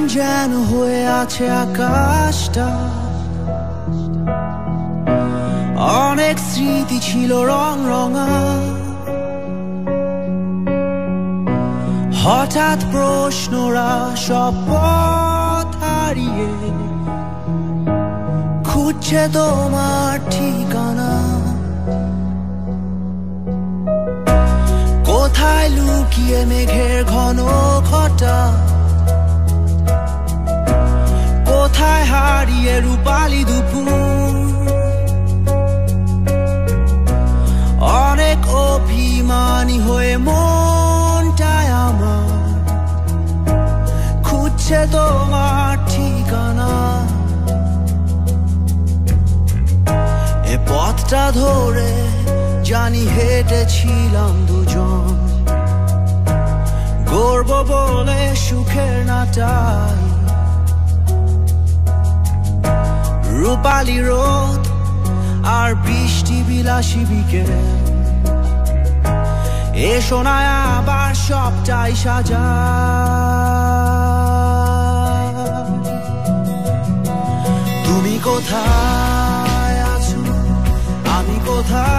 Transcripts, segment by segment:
যেন হয়ে আছে আকাশটা। অনেক স্মৃতি ছিল রং রঙা। হঠাৎ প্রশ্নরা সব পথ হারিয়ে। খুঁজছে তোমার ঠিকানা। কোথায় লুকিয়ে মেঘের ঘন ঘটা? হারিয়ে রূপালি দুপুর অনেক অভিমানী হয়ে মনটায় আমার খুঁজছে তোমার ঠিকানা এ পথটা ধরে জানি হেঁটেছিলাম দুজন গর্ব বলে সুখের নাটাই রূপালি রোদ আর বৃষ্টি বিলাসী বিকেল। এ শোনায় আবার সবটাই সাজা। তুমি কোথায় আছো? আমি কোথায়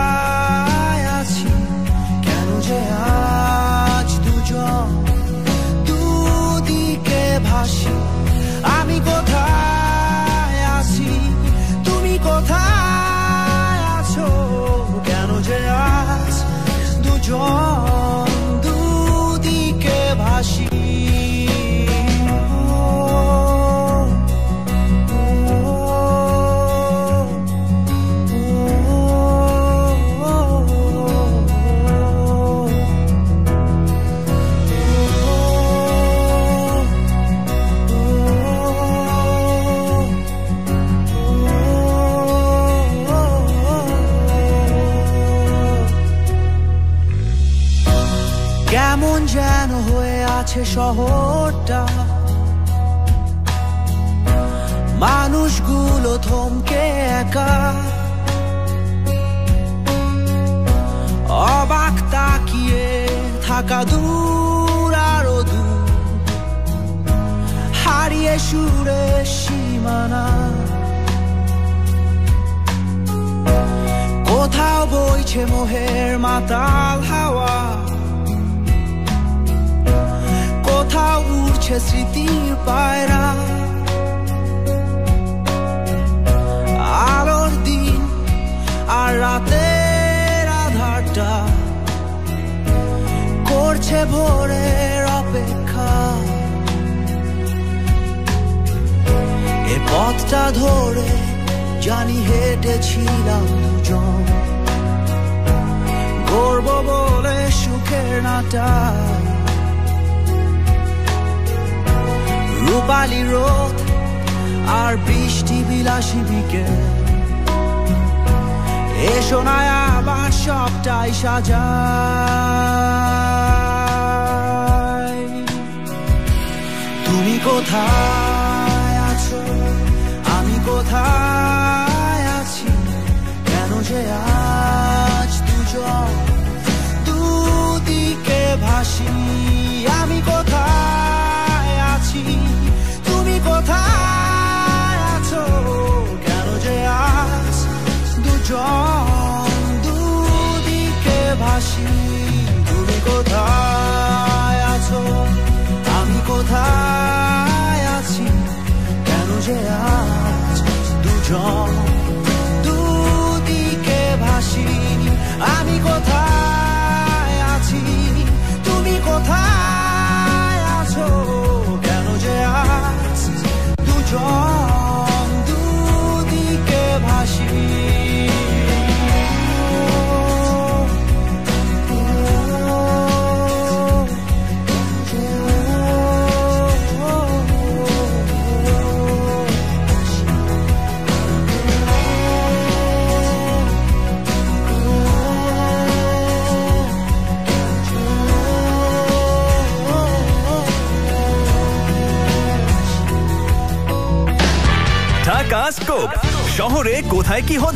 যেন হয়ে আছে শহরটা। মানুষগুলো থমকে একা। অবাক তাকিয়ে থাকা দূর আরও দূর। হারিয়ে সুরে সীমানা। কোথাও বইছে মোহের মাতাল হাওয়া। উড়ছে স্মৃতির পায়রা। আলোর দিন আর রাতের আধারটা করছে ভোরের অপেক্ষা। এ পথটা ধরে জানি হেঁটেছিলাম দুজন। গর্ব বলে সুখের নাটায় রূপালি রোদ আর বৃষ্টি বিলাসী বিকেল। এ শোনায় আবার সবটাই সাজায় তুমি কোথায় আছো? আমি কোথায় আছি? কেন যে আজ দুজন দুদিকে ভাসি তুমি কোথায়? শহরে কোথায় কি হচ্ছে?